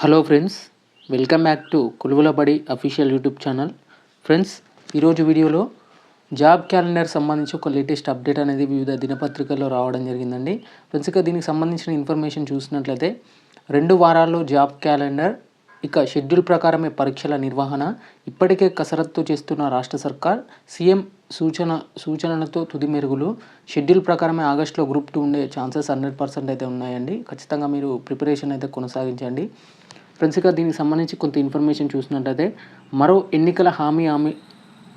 Hello friends welcome back to Koluvulabadi official YouTube channel friends ఈరోజు వీడియోలో job calendar సంబంధించి ఒక లేటెస్ట్ అప్డేట్ అనేది వివిధ దినపత్రికల్లో రావడం జరిగిందండి. ఫ్రెండ్స్ ఇక దీనికి సంబంధించిన ఇన్ఫర్మేషన్ చూసినట్లయితే రెండు వారాల్లో జాబ్ క్యాలెండర్ ఇక షెడ్యూల్ ప్రకారమే పరీక్షల నిర్వహణ ఇప్పటికే కసరత్తు చేస్తున్న రాష్ట్ర సర్కార్ సీఎం సూచన సూచనలతో తుది మెరుగులు. షెడ్యూల్ ప్రకారమే ఆగస్టులో గ్రూప్ టూ ఉండే ఛాన్సెస్ హండ్రెడ్ పర్సెంట్ అయితే ఉన్నాయండి. ఖచ్చితంగా మీరు ప్రిపరేషన్ అయితే కొనసాగించండి. ఫ్రెండ్స్ ఇక దీనికి సంబంధించి కొంత ఇన్ఫర్మేషన్ చూసినట్టయితే మరో ఎన్నికల హామీ హామీ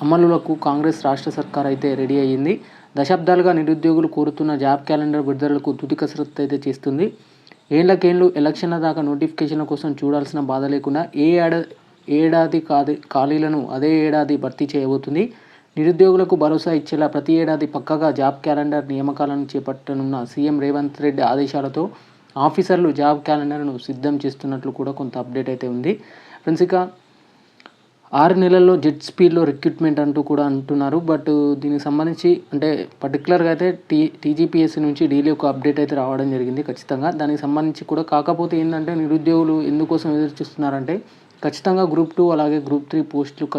అమలులకు కాంగ్రెస్ రాష్ట్ర సర్కార్ అయితే రెడీ అయ్యింది. దశాబ్దాలుగా నిరుద్యోగులు కోరుతున్న జాబ్ క్యాలెండర్ విడుదలకు తుది కసరత్తు అయితే చేస్తుంది. ఏళ్ళకేళ్ళు ఎలక్షన్ల దాకా నోటిఫికేషన్ల కోసం చూడాల్సిన బాధ లేకుండా ఏ ఏడా ఏడాది ఖాళీలను అదే ఏడాది భర్తీ చేయబోతుంది. నిరుద్యోగులకు భరోసా ఇచ్చేలా ప్రతి ఏడాది పక్కగా జాబ్ క్యాలెండర్ నియామకాలను చేపట్టనున్న సీఎం రేవంత్ రెడ్డి ఆదేశాలతో ఆఫీసర్లు జాబ్ క్యాలెండర్ను సిద్ధం చేస్తున్నట్లు కూడా కొంత అప్డేట్ అయితే ఉంది. ఫ్రెండ్స్ ఇక ఆరు నెలల్లో జెట్ స్పీడ్లో రిక్రూట్మెంట్ అంటూ కూడా అంటున్నారు. బట్ దీనికి సంబంధించి అంటే పర్టికులర్గా అయితే టీ టీజీపీఎస్సీ నుంచి డైలీ ఒక అప్డేట్ అయితే రావడం జరిగింది ఖచ్చితంగా. దానికి సంబంధించి కూడా కాకపోతే ఏంటంటే నిరుద్యోగులు ఎందుకోసం ఎదురు చూస్తున్నారంటే ఖచ్చితంగా గ్రూప్ టూ అలాగే గ్రూప్ త్రీ పోస్టులు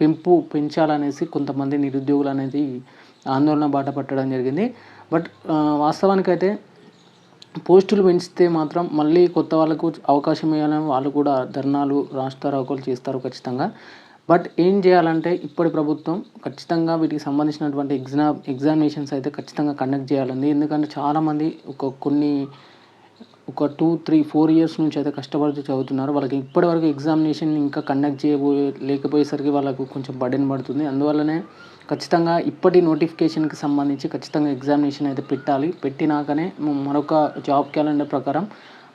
పెంపు పెంచాలనేసి కొంతమంది నిరుద్యోగులు అనేది ఆందోళన బాట పట్టడం జరిగింది. బట్ వాస్తవానికైతే పోస్టులు పెంచితే మాత్రం మళ్ళీ కొత్త వాళ్ళకు అవకాశం ఇవ్వాలని వాళ్ళు కూడా ధర్నాలు రాష్ట్రారోకలు చేస్తారు ఖచ్చితంగా. బట్ ఏం చేయాలంటే ఇప్పటి ప్రభుత్వం ఖచ్చితంగా వీటికి సంబంధించినటువంటి ఎగ్జామ్ ఎగ్జామినేషన్స్ అయితే ఖచ్చితంగా కండక్ట్ చేయాలండి. ఎందుకంటే చాలామంది ఒక కొన్ని ఒక టూ త్రీ ఫోర్ ఇయర్స్ నుంచి అయితే కష్టపడుతూ చదువుతున్నారు. వాళ్ళకి ఇప్పటివరకు ఎగ్జామినేషన్ ఇంకా కండక్ట్ చేయబోయే లేకపోయేసరికి వాళ్ళకు కొంచెం బర్డెన్ పడుతుంది. అందువల్లనే ఖచ్చితంగా ఇప్పటి నోటిఫికేషన్కి సంబంధించి ఖచ్చితంగా ఎగ్జామినేషన్ అయితే పెట్టాలి. పెట్టినాకనే మరొక జాబ్ క్యాలెండర్ ప్రకారం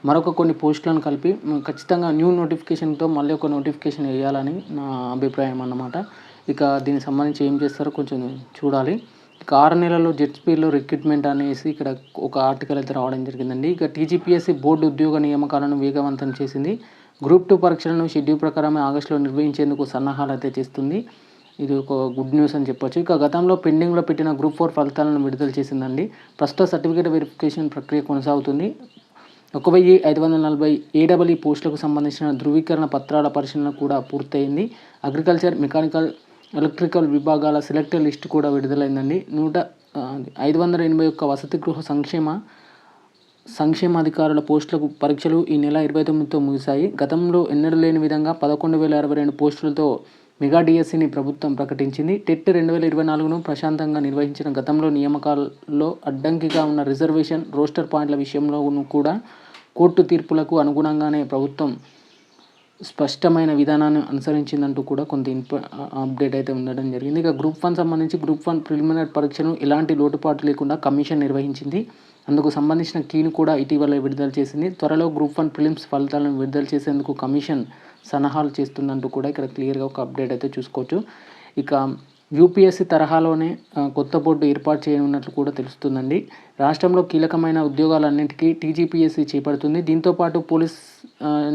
మరొక కొన్ని పోస్టులను కలిపి ఖచ్చితంగా న్యూ నోటిఫికేషన్తో మళ్ళీ ఒక నోటిఫికేషన్ వేయాలని నా అభిప్రాయం అన్నమాట. ఇక దీనికి సంబంధించి ఏం చేస్తారో కొంచెం చూడాలి. ఇక ఆరు నెలల్లో జెట్ స్పీడ్లో రిక్రూట్మెంట్ అనేసి ఇక్కడ ఒక ఆర్టికల్ అయితే రావడం జరిగిందండి. ఇక టీజీపీఎస్సీ బోర్డు ఉద్యోగ నియామకాలను వేగవంతం చేసింది. గ్రూప్ టూ పరీక్షలను షెడ్యూల్ ప్రకారమే ఆగస్టులో నిర్వహించేందుకు సన్నాహాలు అయితే చేస్తుంది. ఇది ఒక గుడ్ న్యూస్ అని చెప్పొచ్చు. ఇక గతంలో పెండింగ్లో పెట్టిన గ్రూప్ ఫోర్ ఫలితాలను విడుదల చేసిందండి. ప్రస్తుత సర్టిఫికేట్ వెరిఫికేషన్ ప్రక్రియ కొనసాగుతుంది. ఒక వెయ్యి ఐదు వందల నలభై ఏడబ్ల్యూ పోస్టులకు సంబంధించిన ధృవీకరణ పత్రాల పరిశీలన కూడా పూర్తయింది. అగ్రికల్చర్ మెకానికల్ ఎలక్ట్రికల్ విభాగాల సెలెక్టర్ లిస్టు కూడా విడుదలైందండి. నూట ఐదు వందల ఎనభై ఒక్క వసతి గృహ సంక్షేమ సంక్షేమాధికారుల పోస్టులకు పరీక్షలు ఈ నెల ఇరవై తొమ్మిదితో ముగిశాయి. గతంలో ఎన్నడూ లేని విధంగా పదకొండు వేల అరవై రెండు పోస్టులతో మెగా డిఎస్సిని ప్రభుత్వం ప్రకటించింది. టెట్ రెండు వేల ఇరవై నాలుగును ప్రశాంతంగా నిర్వహించిన గతంలో నియామకాల్లో అడ్డంకిగా ఉన్న రిజర్వేషన్ రోస్టర్ పాయింట్ల విషయంలోనూ కూడా కోర్టు తీర్పులకు అనుగుణంగానే ప్రభుత్వం స్పష్టమైన విధానాన్ని అనుసరించిందంటూ కూడా కొంత ఇన్ఫ అప్డేట్ అయితే ఉండడం జరిగింది. ఇక గ్రూప్ వన్ సంబంధించి గ్రూప్ వన్ ప్రిలిమినరీ పరీక్షను ఎలాంటి లోటుపాటు లేకుండా కమిషన్ నిర్వహించింది. అందుకు సంబంధించిన కీని కూడా ఇటీవల విడుదల చేసింది. త్వరలో గ్రూప్ వన్ ప్రిలిమ్స్ ఫలితాలను విడుదల చేసేందుకు కమిషన్ సలహాలు చేస్తుందంటూ కూడా ఇక్కడ క్లియర్గా ఒక అప్డేట్ అయితే చూసుకోవచ్చు. ఇక యూపీఎస్సీ తరహాలోనే కొత్త బోర్డు ఏర్పాటు చేయనున్నట్లు కూడా తెలుస్తుందండి. రాష్ట్రంలో కీలకమైన ఉద్యోగాలన్నింటికీ టీజీపీఎస్సీ చేపడుతుంది. దీంతోపాటు పోలీస్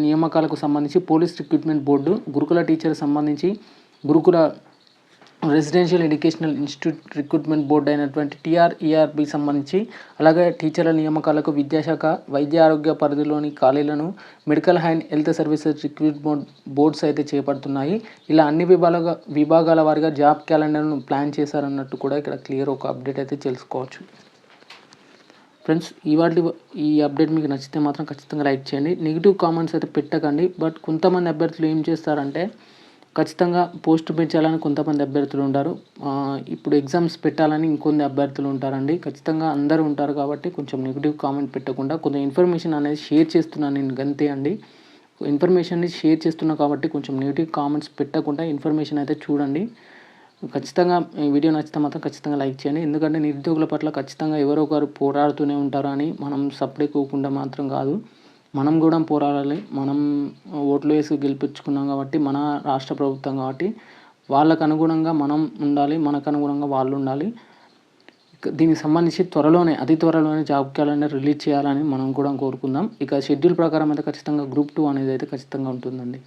నియామకాలకు సంబంధించి police recruitment board Gurukula teacher సంబంధించి Gurukula residential educational institute recruitment board అయినటువంటి టీఆర్ఈఆర్బి సంబంధించి అలాగే టీచర్ల నియామకాలకు విద్యాశాఖ వైద్య ఆరోగ్య పరిధిలోని ఖాళీలను medical and health services recruitment boards అయితే చేపడుతున్నాయి. ఇలా అన్ని విభాగ విభాగాల వారిగా జాబ్ క్యాలెండర్ను ప్లాన్ చేశారన్నట్టు కూడా ఇక్కడ క్లియర్ ఒక అప్డేట్ అయితే తెలుసుకోవచ్చు. ఫ్రెండ్స్ ఇవాళ ఈ అప్డేట్ మీకు నచ్చితే మాత్రం ఖచ్చితంగా లైక్ చేయండి. నెగిటివ్ కామెంట్స్ అయితే పెట్టకండి. బట్ కొంతమంది అభ్యర్థులు ఏం చేస్తారంటే ఖచ్చితంగా పోస్ట్ పెంచాలని కొంతమంది అభ్యర్థులు ఉంటారు. ఇప్పుడు ఎగ్జామ్స్ పెట్టాలని ఇంకొన్ని అభ్యర్థులు ఉంటారండి. ఖచ్చితంగా అందరూ ఉంటారు కాబట్టి కొంచెం నెగిటివ్ కామెంట్ పెట్టకుండా కొంత ఇన్ఫర్మేషన్ అనేది షేర్ చేస్తున్నాను నేను గంతే అండి. ఇన్ఫర్మేషన్ని షేర్ చేస్తున్నా కాబట్టి కొంచెం నెగిటివ్ కామెంట్స్ పెట్టకుండా ఇన్ఫర్మేషన్ అయితే చూడండి. ఖచ్చితంగా ఈ వీడియో నచ్చితే మాత్రం ఖచ్చితంగా లైక్ చేయండి. ఎందుకంటే నిరుద్యోగుల పట్ల ఖచ్చితంగా ఎవరో ఒకరు పోరాడుతూనే ఉంటారు అని మనం సపరేట్ కోకుండా మాత్రం కాదు. మనం కూడా పోరాడాలి. మనం ఓట్లు వేసి గెలిపించుకున్నాం కాబట్టి మన రాష్ట్ర ప్రభుత్వం కాబట్టి వాళ్ళకు అనుగుణంగా మనం ఉండాలి మనకు అనుగుణంగా వాళ్ళు ఉండాలి. దీనికి సంబంధించి త్వరలోనే అతి త్వరలోనే జాబ్ క్యాలెండర్ రిలీజ్ చేయాలని మనం కూడా కోరుకుందాం. ఇక షెడ్యూల్ ప్రకారం అయితే ఖచ్చితంగా గ్రూప్ టూ అనేది అయితే ఖచ్చితంగా ఉంటుందండి.